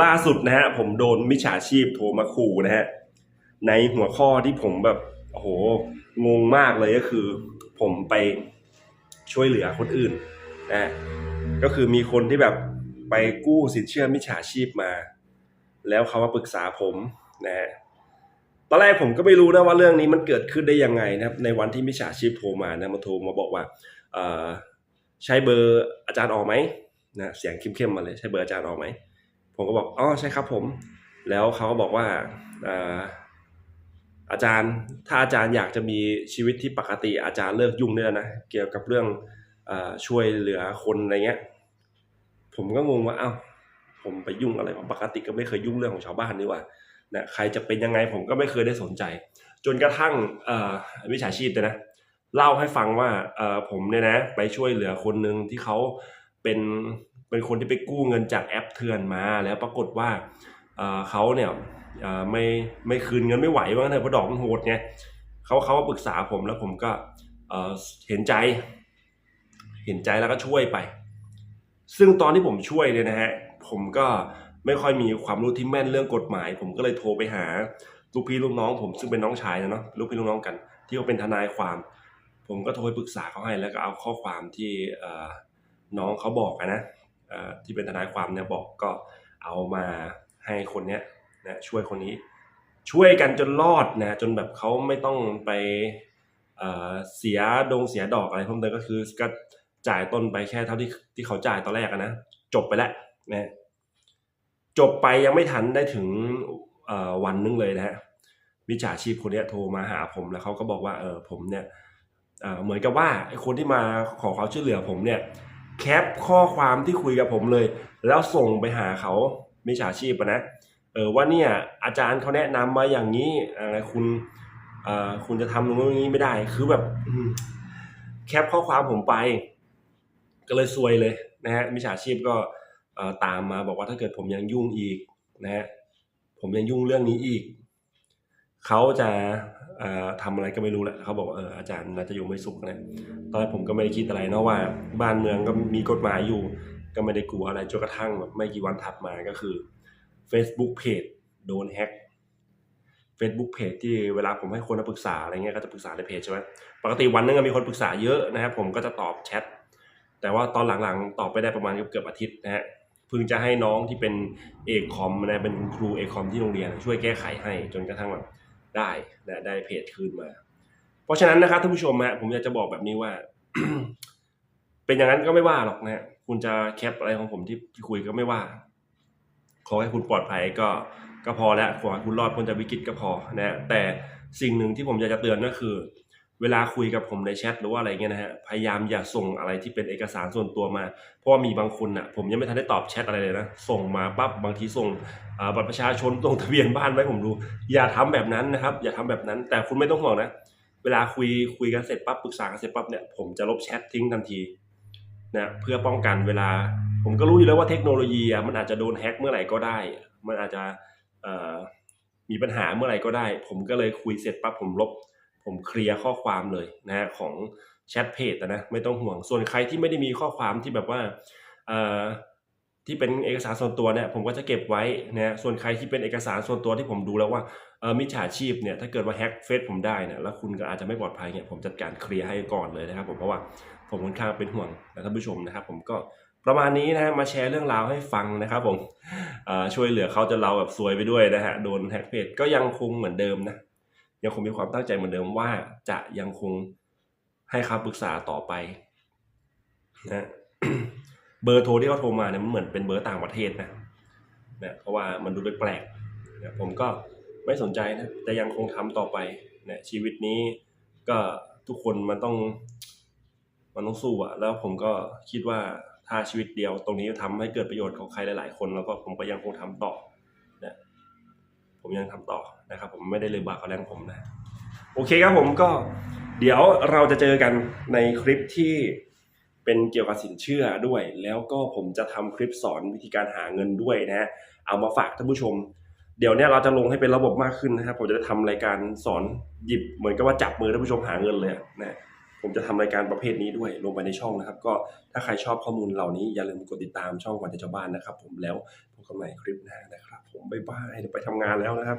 ล่าสุดนะฮะผมโดนมิจฉาชีพโทรมาขู่นะฮะในหัวข้อที่ผมแบบโอ้โหงงมากเลยก็คือ ผมไปช่วยเหลือคนอื่นนะก็คือมีคนที่แบบไปกู้สินเชื่อมิจฉาชีพมา แล้วเขามาปรึกษาผมนะฮะตอนแรกผมก็ไม่รู้นะว่าเรื่องนี้มันเกิดขึ้นได้ยังไงนะครับ ในวันที่มิจฉาชีพโทรมานะมาโทรมาบอกว่าเออใช้เบอร์อาจารย์ออกไหมนะเสียงเข้มๆมาเลยใช้เบอร์อาจารย์ออกไหม ผมก็บอกอ๋อใช่ครับผม แล้วเขาก็บอกว่าเอ่อาจารย์ถ้าอาจารย์อยากจะมีชีวิตที่ปกติอาจารย์เลิกยุ่งได้แล้วนะเกี่ยวกับเรื่องอช่วยเหลือคนอะไรเงี้ย ผมก็งงว่าเอ้าผมไปยุ่งอะไรปกติก็ไม่เคยยุ่งเรื่องของชาวบ้านนี่ว่านะใครจะเป็นยังไงผมก็ไม่เคยได้สนใจ จนกระทั่งวิชาชีพเนี่ยนะเล่าให้ฟังว่าผมเนี่ยนะ ไปช่วยเหลือคนหนึ่งที่เขาเป็น เป็นคนที่ไปกู้เงินจากแอปเถื่อนมา แล้วปรากฏว่าเขาเนี่ยไม่ไม่คืนเงินไม่ไหวว่างั้นเถอะเพราะดอกมันโหดไงเขาเขาปรึกษาผมแล้วผมก็เห็นใจ เห็นใจแล้วก็ช่วยไป ซึ่งตอนที่ผมช่วยเนี่ยนะฮะผมก็ไม่ค่อยมีความรู้ที่แม่นเรื่องกฎหมาย ผมก็เลยโทรไปหาลูกพี่ลูกน้อง ผมซึ่งเป็นน้องชายนะเนาะลูกพี่ลูกน้องกัน ที่เขาเป็นทนายความ ผมก็โทรไปปรึกษาเขาให้แล้วก็เอาข้อความที่น้องเขาบอกนะ ที่เป็นทนายความเนี่ยบอกก็เอามาให้คนเนี้ยนะช่วยคนนี้ ช่วยกันจนรอดนะจนแบบเขาไม่ต้องไปเเสียดงเสียดอกอะไรเพิ่มเติมก็คือก็จ่ายต้นไปแค่เท่าที่ที่เขาจ่ายตอนแรกนะจบไปแล้วนะจบไปยังไม่ทันได้ถึงวันนึงเลยนะฮะวิชาชีพคนนี้โทรมาหาผมแล้วเขาก็บอกว่าเออผมเนี่ยเเหมือนกับว่าไอ้คนที่มาขอความช่วยเหลือผมเนี่ย แคปข้อความที่คุยกับผมเลย แล้วส่งไปหาเขามิจฉาชีพอะนะเออว่าเนี่ยอาจารย์เขาแนะนำมาอย่างนี้อะไรคุณเอ่อคุณจะทำตรงนู้นอย่างนี้ไม่ได้ คือแบบแคปข้อความผมไป ก็เลยซวยเลยนะฮะมิจฉาชีพก็ตามมาบอกว่าถ้าเกิดผมยังยุ่งอีกนะฮะผมยังยุ่งเรื่องนี้อีก เขาจะ ทำอะไรก็ไม่รู้แหละเขาบอกเอออาจารย์น่าจะอยู่ไม่สุขนะตอนแรกผมก็ไม่ได้คิดอะไรเนาะว่า บ้านเมืองก็มีกฎหมายอยู่ ก็ไม่ได้กลัวอะไรจนกระทั่งแบบไม่กี่วันถัดมาก็คือ Facebook Page โดนแฮ็ก Facebook Page ที่เวลาผมให้คนมาปรึกษาอะไรเงี้ยก็จะปรึกษาในเพจใช่ไหมปกติวันนึงอะมีคนปรึกษาเยอะนะครับผมก็จะตอบแชทแต่ว่าตอนหลังๆ ตอบไปได้ประมาณเกือบอาทิตย์นะฮะเพิ่งจะให้น้องที่เป็นเอกคอมนะเป็นครูเอกคอมที่โรงเรียนช่วยแก้ไขให้จนกระทั่งแบบ ได้นะได้เพจคืนมา เพราะฉะนั้นนะครับท่านผู้ชมฮะผมอยากจะบอกแบบนี้ว่า เป็นอย่างนั้นก็ไม่ว่าหรอกนะฮะคุณจะแคปอะไรของผมที่คุยก็ไม่ว่า ขอให้คุณปลอดภัยก็ก็พอแล้วขอให้คุณรอดพ้นจากวิกฤตก็พอนะฮะแต่สิ่งหนึ่งที่ผมอยากจะเตือนก็คือ เวลาคุยกับผมในแชทหรือว่าอะไรเงี้ยนะฮะพยายามอย่าส่งอะไรที่เป็นเอกสารส่วนตัวมา เพราะว่ามีบางคนอะผมยังไม่ทันได้ตอบแชทอะไรเลยนะส่งมาปั๊บบางทีส่งบัตรประชาชนส่งทะเบียนบ้านไว้ผมดู อย่าทำแบบนั้นนะครับ อย่าทำแบบนั้น แต่คุณไม่ต้องห่วงนะเวลาคุยคุยกันเสร็จปั๊บปรึกษากันเสร็จปั๊บเนี่ยผมจะลบแชททิ้งทันทีนะเพื่อป้องกันเวลา ผมก็รู้อยู่แล้วว่าเทคโนโลยีอะมันอาจจะโดนแฮ็กเมื่อไหร่ก็ได้ มันอาจจะมีปัญหาเมื่อไหร่ก็ได้ ผมก็เลยคุยเสร็จปั๊บผมลบ ผมเคลียร์ข้อความเลยนะฮะของแชทเพจนะไม่ต้องห่วง ส่วนใครที่ไม่ได้มีข้อความที่แบบว่าที่เป็นเอกสารส่วนตัวเนี่ยผมก็จะเก็บไว้นะส่วนใครที่เป็นเอกสารส่วนตัวที่ผมดูแล้วว่าเออมิจฉาชีพเนี่ยถ้าเกิดว่าแฮ็กเฟซผมได้เนี่ยแล้วคุณก็อาจจะไม่ปลอดภัยเนี่ยผมจัดการเคลียร์ให้ก่อนเลยนะครับผมเพราะว่าผมค่อนข้างเป็นห่วงนะท่านผู้ชมนะครับ ผมก็ประมาณนี้นะมาแชร์เรื่องราวให้ฟังนะครับผมช่วยเหลือเขาจนเราแบบซวยไปด้วยนะฮะโดนแฮ็กเพจก็ยังคงเหมือนเดิมนะ ยังคงมีความตั้งใจเหมือนเดิมว่าจะยังคงให้คำปรึกษาต่อไปนะเบอร์โทรที่เขาโทรมาเนี่ยมันเหมือนเป็นเบอร์ต่างประเทศนะนะเพราะว่ามันดูแปลกๆนะผมก็ไม่สนใจนะแต่ยังคงทำต่อไปนะชีวิตนี้ก็ทุกคนมันต้อง มันต้องสู้อะแล้วผมก็คิดว่าถ้าชีวิตเดียว ตรงนี้ทำให้เกิดประโยชน์ของใครหลาย ๆ คน แล้วก็ผมก็ยังคงทำต่อ ผมยังทำต่อนะครับ ผมไม่ได้เลยบากเอาแรงผมนะ โอเคครับผมก็เดี๋ยวเราจะเจอกันในคลิปที่เป็นเกี่ยวกับสินเชื่อด้วย แล้วก็ผมจะทำคลิปสอนวิธีการหาเงินด้วยนะฮะเอามาฝากท่านผู้ชม เดี๋ยวเนี้ยเราจะลงให้เป็นระบบมากขึ้นนะครับ ผมจะทำรายการสอนหยิบเหมือนกับว่าจับมือท่านผู้ชมหาเงินเลยนะ ผมจะทำรายการประเภทนี้ด้วยลงไปในช่องนะครับ ก็ถ้าใครชอบข้อมูลเหล่านี้อย่าลืมกดติดตามช่องวันเจ้าบ้านนะครับ ผมแล้วพบกันใหม่คลิปหน้านะครับ ผมบ๊ายบายเดี๋ยวไปทำงานแล้วนะครับ